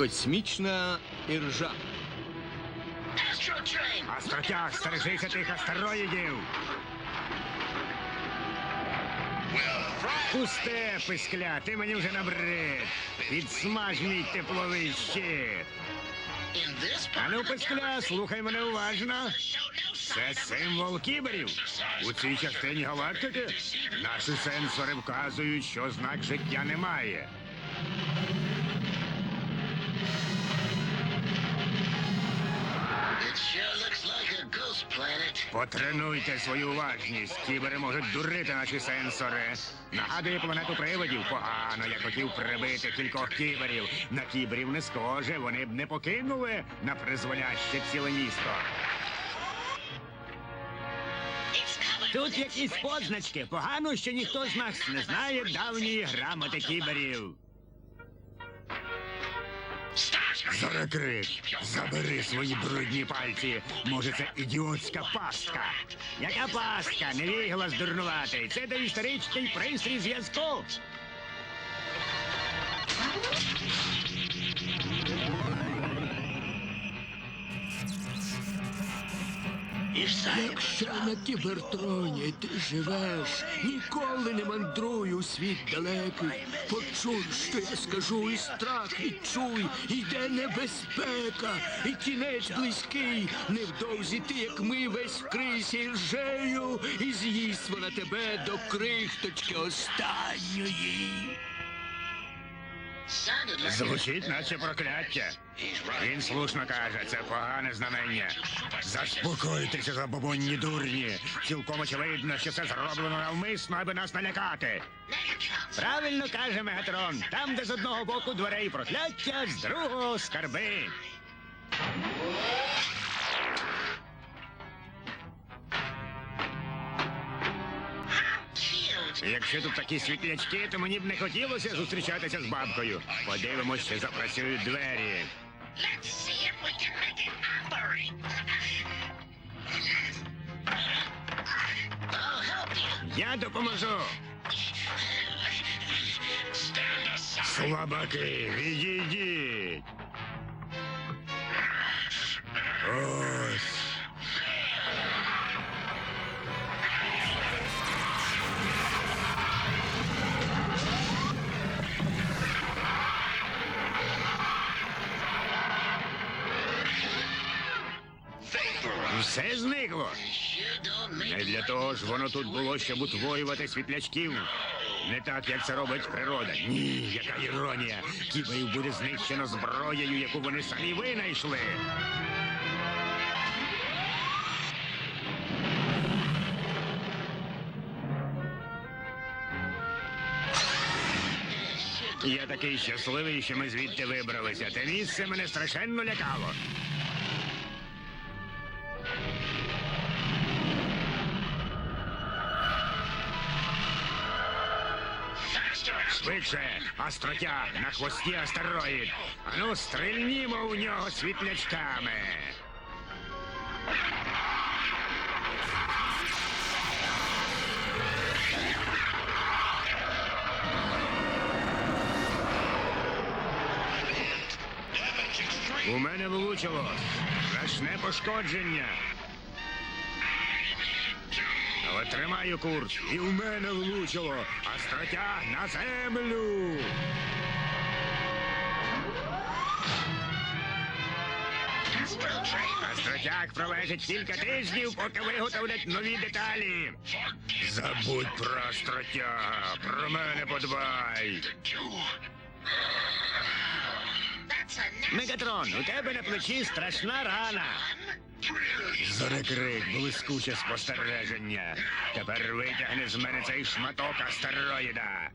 Космічна іржа. Астротяг, стережися тих астероїдів. Пусте, пискля, ти мені вже набрид. Підсмаж мій тепловий щит. Ану, пискля, слухай мене уважно. Це символ кіберів. У цій частині галактики наші сенсори вказують, що знак життя немає. Потренуйте свою уважність. Кібери можуть дурити наші сенсори. Нагадує планету привидів. Погано, я хотів прибити кількох кіберів. На кіберів не схоже, вони б не покинули на призволяще ціле місто. Тут якісь позначки. Погано, що ніхто з нас не знає давньої грамоти кіберів. Зарекрит, забери свої брудні пальці. Може, це ідіотська пастка. Яка пастка? Не віглас дурнуватий. Це доісторичний пристрій зв'язку. Якщо на кібертроні ти живеш, ніколи не мандруй у світ далекий. Почуй, що я скажу, і страх відчуй, йде небезпека, і кінець близький. Невдовзі ти, як ми, весь вкрийся ржею, і з'їсть вона тебе до крихточки останньої. Звучить, наче прокляття. Він слушно каже, це погане знамення. Заспокойтеся, забобонні дурні. Цілком очевидно, що це зроблено навмисно, аби нас налякати. Правильно каже Мегатрон. Там, де з одного боку дверей прокляття, з другого скарби. Якщо тут такі світлячки, то мені б не хотілося зустрічатися з бабкою. Подивимось, чи запрацюють двері. Я допоможу. Слабаки, відійдіть. Ось. Все зникло. Не для того ж воно тут було, щоб утворювати світлячків. Не так, як це робить природа. Ні, яка іронія. Кіберів буде знищено зброєю, яку вони самі винайшли. Я такий щасливий, що ми звідти вибралися. Те місце мене страшенно лякало. Швидше, астротяг на хвості астероїд. Ану, стрельнімо у нього світлячками. У мене влучило. Страшне пошкодження. Але тримаю курс. І в мене влучило. Астротяг на землю. Астротяг пролежить кілька тижнів, поки виготовлять нові деталі. Забудь про астротяга. Про мене подбай. Мегатрон, у тебе на плечі страшна рана. Зарекрик, блискуче спостереження. Тепер витягни з мене цей шматок астероїда.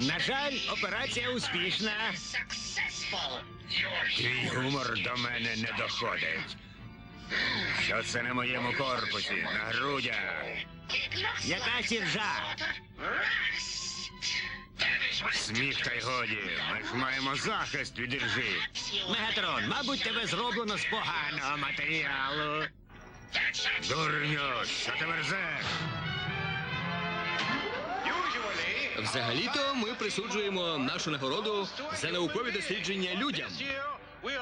На жаль, операція успішна. Твій гумор до мене не доходить. Що це на моєму корпусі, на грудях? Яка сіржа? Сміх та й годі. Ми ж маємо захист від іржи. Мегатрон, мабуть, тебе зроблено з поганого матеріалу. Дурню, що ти верзеш? Взагалі-то ми присуджуємо нашу нагороду за наукові дослідження людям.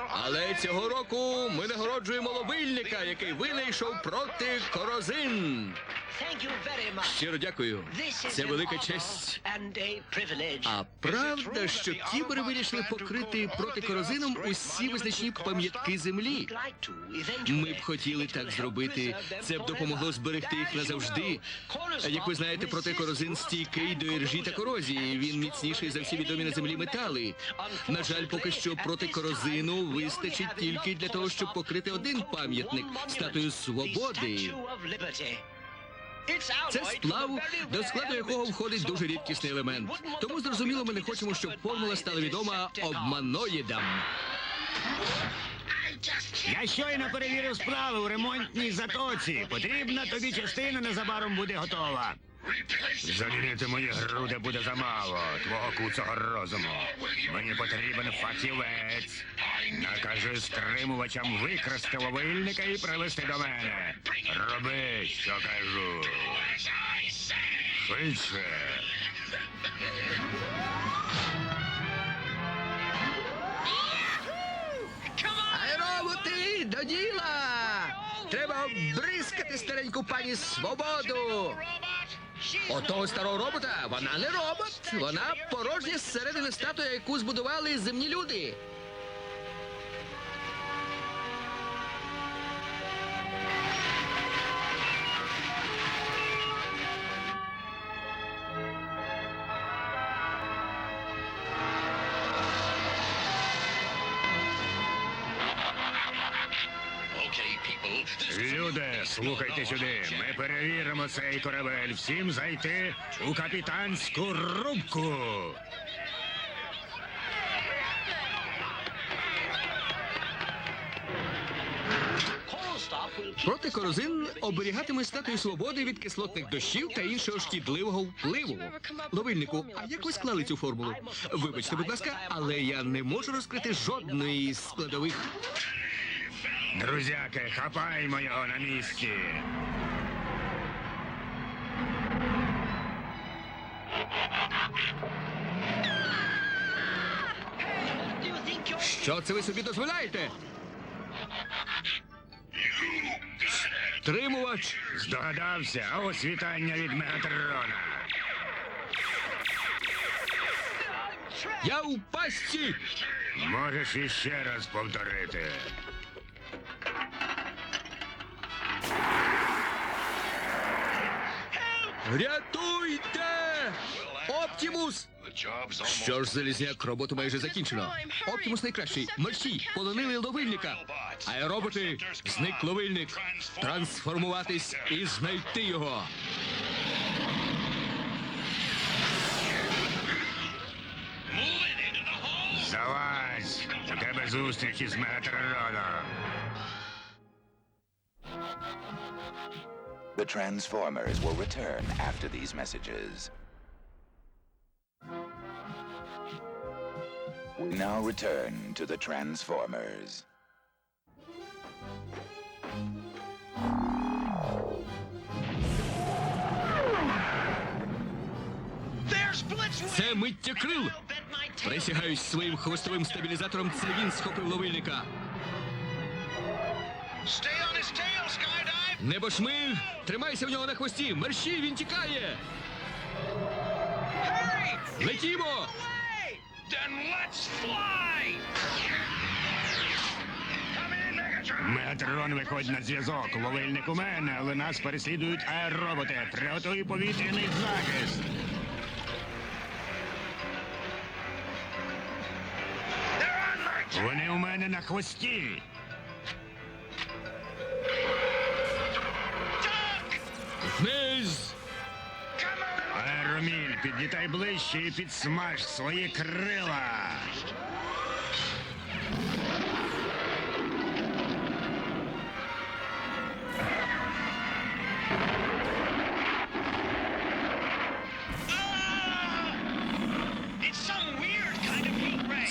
Але цього року ми нагороджуємо ловильника, який винайшов проти корозин. Щиро дякую. Це велика честь. А правда, що кібери вирішили покрити проти корозином усі визначні пам'ятки землі. Ми б хотіли так зробити. Це б допомогло зберегти їх назавжди. Як ви знаєте, проти корозин стійкий до іржі та корозії. Він міцніший за всі відомі на землі метали. На жаль, поки що проти корозину вистачить тільки для того, щоб покрити один пам'ятник статую свободи. Це сплав, до складу якого входить дуже рідкісний елемент. Тому зрозуміло, ми не хочемо, щоб формула стала відома обманоїдам. Я щойно перевірив справи у ремонтній затоці. Потрібна тобі частина незабаром буде готова. Замінити мої груди буде замало твого куцого розуму. Мені потрібен фахівець. Накажи стримувачам викрасти ловильника і привезти до мене. Роби, що кажу. Швидше. Аероботи, до діла! Треба обрискати стареньку пані свободу. Отого старого робота вона не робот. Вона порожня зсередини статуя, яку збудували земні люди. Сюди. Ми перевіримо цей корабель. Всім зайти у капітанську рубку. Проти корозин оберігатиме статую свободи від кислотних дощів та іншого шкідливого впливу. Ловильнику, а як ви склали цю формулу? Вибачте, будь ласка, але я не можу розкрити жодної з складових. Друзяки, хапаймо його на місці. Що це ви собі дозволяєте? Стримувач! Здогадався, а ось вітання від Мегатрона. Я у пастці! Можеш іще раз повторити. Рятуйте! Оптімус! Що ж, залізняк, роботу майже закінчено. Оптімус найкращий. Мерщій, полонили ловильника. Аероботи, зник ловильник. Трансформуватись і знайти його. Залазь! У тебе зустріч із Мегатроном. The Transformers will return after these messages. We now return to the Transformers. Це миттєкрил. Присягаюсь своїм хвостовим стабілізатором. Це він схопив ловильника. Небошмиль, тримайся в нього на хвості. Мерщій, він тікає. Летімо! Мегатрон виходить на зв'язок. Ловильник у мене, але нас переслідують аероботи. Приготуй повітряний захист. Вони у мене на хвості. Вниз! Аероміль, підлітай ближче і підсмаж свої крила.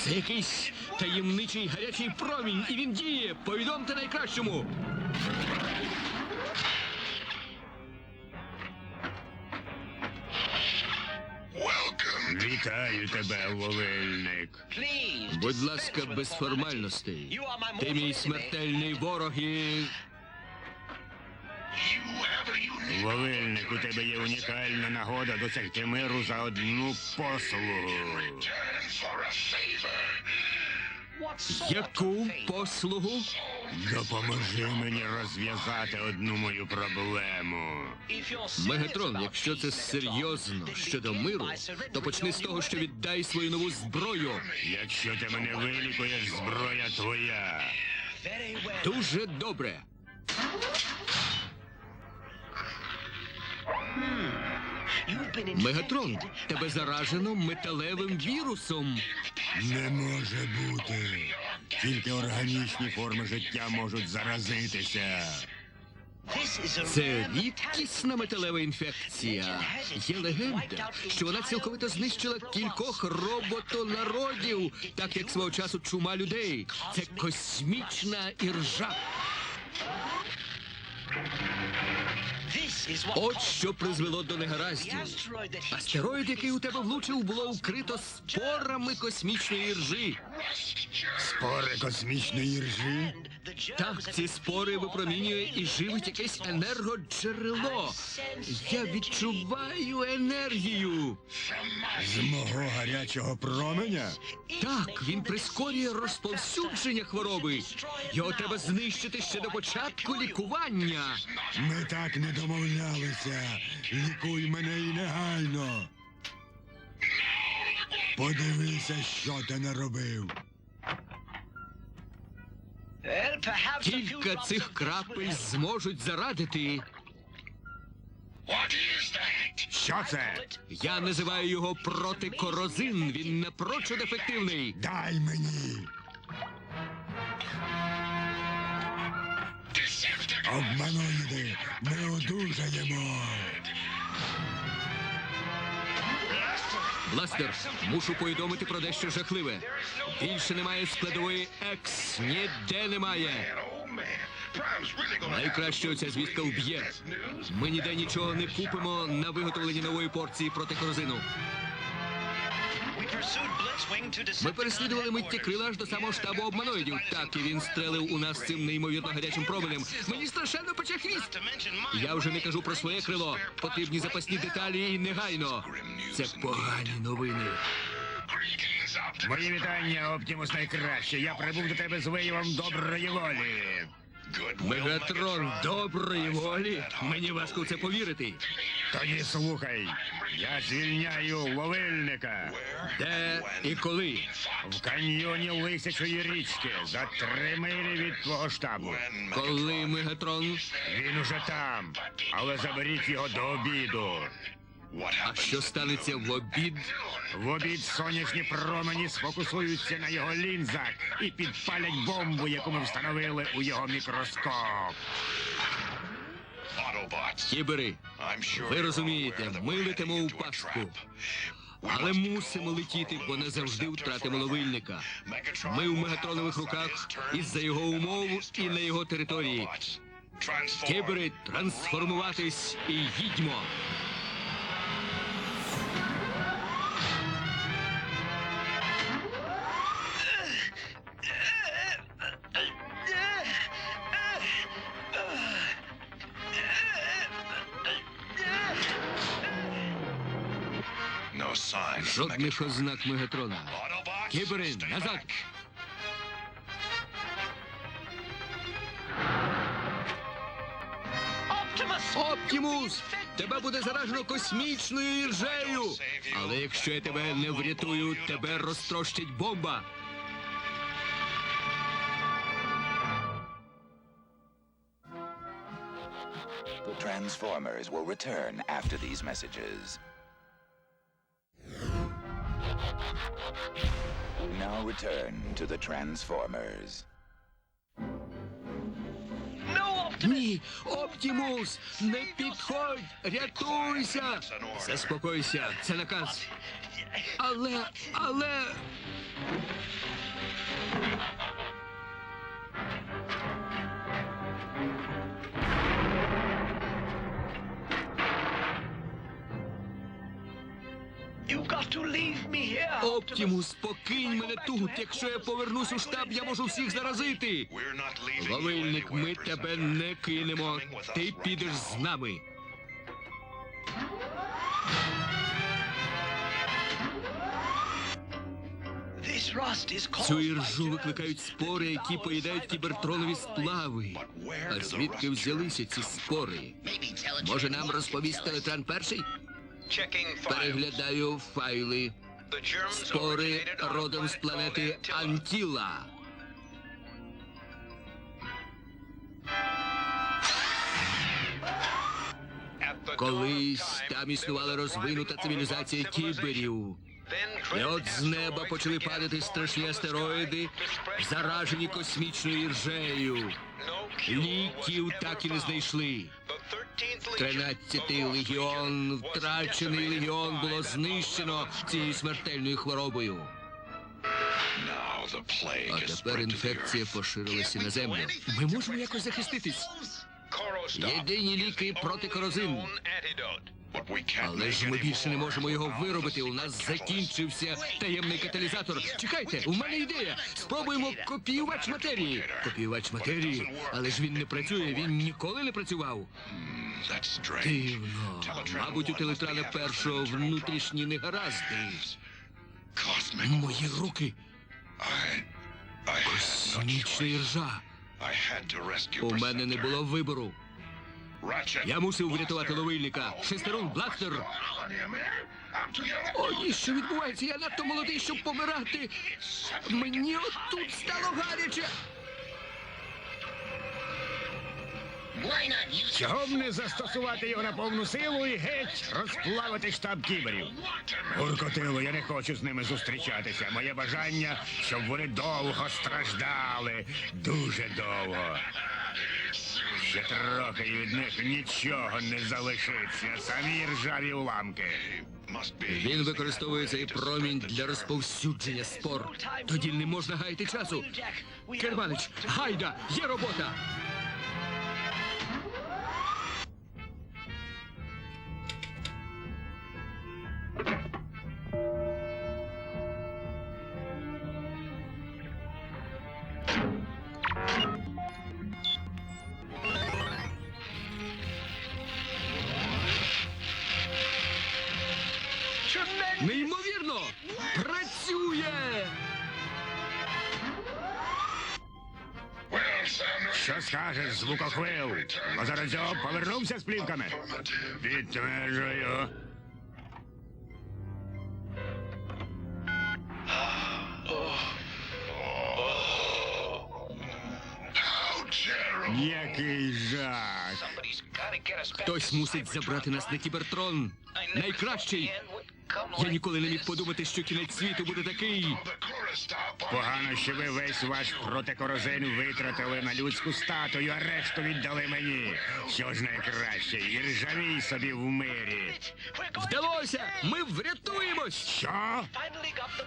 Це якийсь таємничий гарячий промінь, і він діє. Повідомте найкращому. Вітаю тебе, ловильник. Будь ласка, без формальностей. Ти мій смертельний ворог і. Ловильник, у тебе є унікальна нагода досягти миру за одну послугу. Яку послугу? Допоможи мені розв'язати одну мою проблему. Мегатрон, якщо це серйозно щодо миру, то почни з того, що віддай свою нову зброю. Якщо ти мене вилікуєш, зброя твоя. Дуже добре. Мегатрон, тебе заражено металевим вірусом. Не може бути. Тільки органічні форми життя можуть заразитися. Це рідкісна металева інфекція. Є легенда, що вона цілковито знищила кількох роботонародів, так як свого часу чума людей. Це космічна іржа. От що призвело до негараздів. Астероїд, який у тебе влучив, було вкрито спорами космічної ржі. Спори космічної ржи. Так, ці спори випромінює і живить якесь енергоджерело. Я відчуваю енергію. З мого гарячого променя. Так, він прискорює розповсюдження хвороби. Його треба знищити ще до початку лікування. Ми так не домовлялися. Лікуй мене і негайно. Подивися, що ти наробив. Кілька цих крапель зможуть зарадити. Що це? Я називаю його протикорозин. Він напрочуд ефективний. Дай мені. Обманоїди, ми одужаємо. Бластер, мушу повідомити про дещо жахливе. Більше немає складової екс. Ніде немає. Найкраще оця звістка вб'є. Ми ніде нічого не купимо на виготовлення нової порції протикорозину. Ми переслідували митті крила аж до самого штабу обманоїдів. Так, і він стрелив у нас цим неймовірно гарячим променем. Мені страшенно пече хвіст. Я вже не кажу про своє крило. Потрібні запасні деталі і негайно. Це погані новини. Мої вітання, Оптімус найкраще. Я прибув до тебе з виявом доброї волі. Мегатрон доброї волі. Мені важко в це повірити. Тоді слухай, я звільняю ловильника Де і коли? в каньйоні Лисячої річки за три милі від твого штабу. Коли Мегатрон? Він уже там, але заберіть його до обіду. А що станеться в обід? В обід сонячні промені сфокусуються на його лінзах і підпалять бомбу, яку ми встановили у його мікроскоп. Кібери, ви розумієте, ми летимо у пастку. Але мусимо летіти, бо не завжди втратимо ловильника. Ми в мегатронових руках із-за його умов і на його території. Кібери, трансформуватись і їдьмо. Жодних ознак мегатрона. Кібери, назад! Оптімус! Тебе буде заражено космічною іржею! Але якщо я тебе не врятую, тебе розтрощить бомба! Transformers will return after these messages. Now return to the Transformers. Ні, Оптімус! Не підходь! Рятуйся! Заспокойся, це наказ. Але, але. Оптімус, покинь мене тут. Якщо я повернусь у штаб, я можу всіх заразити. Ловильник, ми тебе не кинемо. Ти підеш з нами. Цю іржу викликають спори, які поїдають кібертронові сплави. А звідки взялися ці спори? Може нам розповісти Летран перший? Переглядаю файли. Спори родом з планети Антіла. Колись там існувала розвинута цивілізація кіберів. І от з неба почали падати страшні астероїди, заражені космічною іржею. Ліків так і не знайшли. Тринадцятий легіон, втрачений легіон було знищено цією смертельною хворобою. А тепер інфекція поширилася на землю. Ми можемо якось захиститись. Єдині ліки проти корозин. Але ж ми більше не можемо його виробити. У нас закінчився таємний каталізатор. Чекайте, у мене ідея. Спробуємо копіювач матерії. Копіювач матерії, але ж він не працює, він ніколи не працював. Дивно. Мабуть, у телетрана першого внутрішні негаразди. Мої руки. Космічна іржа. У мене не було вибору. Я мусив врятувати ловильника. Шестерун, бластер. О, ні, що відбувається? Я надто молодий, щоб помирати. Мені отут стало гаряче. Чого б не застосувати його на повну силу і геть розплавити штаб кіберів? Гуркотило, я не хочу з ними зустрічатися. Моє бажання, щоб вони довго страждали. Дуже довго. Ще трохи від них нічого не залишиться. Самі ржаві уламки. Він використовує цей промінь для розповсюдження спор. Тоді не можна гаяти часу. Керманич, гайда, є робота. Підтверджую. Який жах! Хтось мусить забрати нас на кібертрон. Найкращий. Я ніколи не міг подумати, що кінець світу буде такий. Погано, що ви весь ваш протикорозин витратили на людську статую, а решту віддали мені. Що ж найкраще, і ржавій собі в мирі. Вдалося! Ми врятуємось! Що?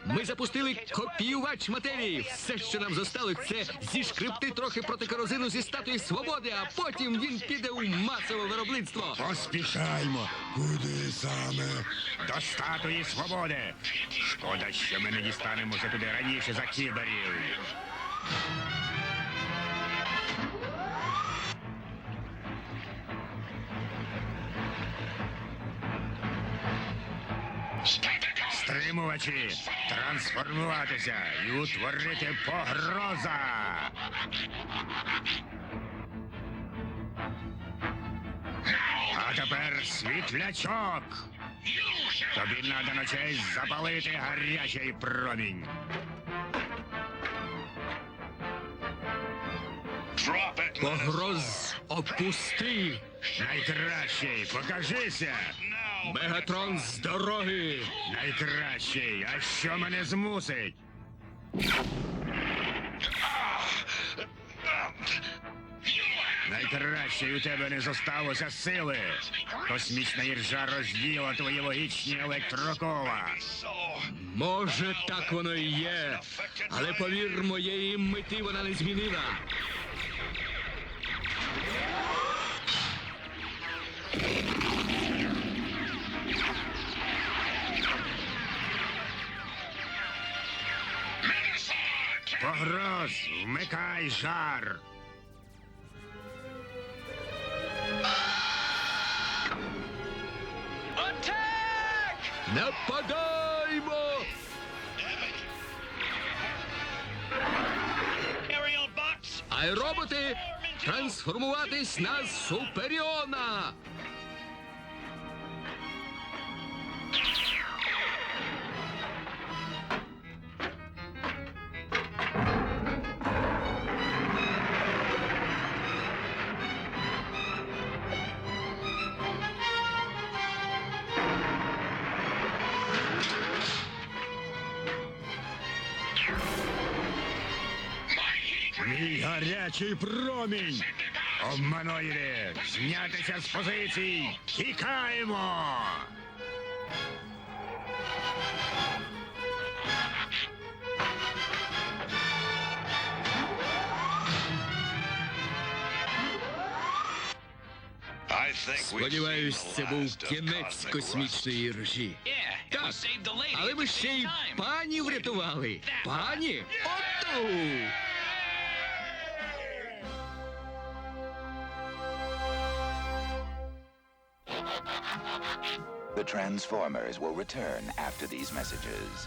Ми запустили копіювач матерії. Все, що нам зосталось, це зішкребти трохи проти корозину зі статуї свободи, а потім він піде у масове виробництво. Поспішаймо. Куди саме? До статуї свободи. Шкода, що ми не дістанемося туди раніше за кіберів. Стримувачі, трансформуватися і утворити погроза. А тепер світлячок. Тобі надано честь запалити гарячий промінь. Погроз опусти! Найкращий, покажися. Мегатрон з дороги! Найкращий, а що мене змусить? Найкращий у тебе не зосталося сили. Космічна іржа розділа твої логічні електрокола. Може, так воно і є. Але повір, моєї мети вона не змінила. Погроз, вмикай жар. Нападаймо! Аероботи, трансформуватись на Суперіона! Мій гарячий промінь. Обманоїди, знятися з позицій. Тікаємо. Сподіваюсь, це був кінець космічної ржі. Так, але ми ще й пані врятували. Пані? Оту! The Transformers will return after these messages.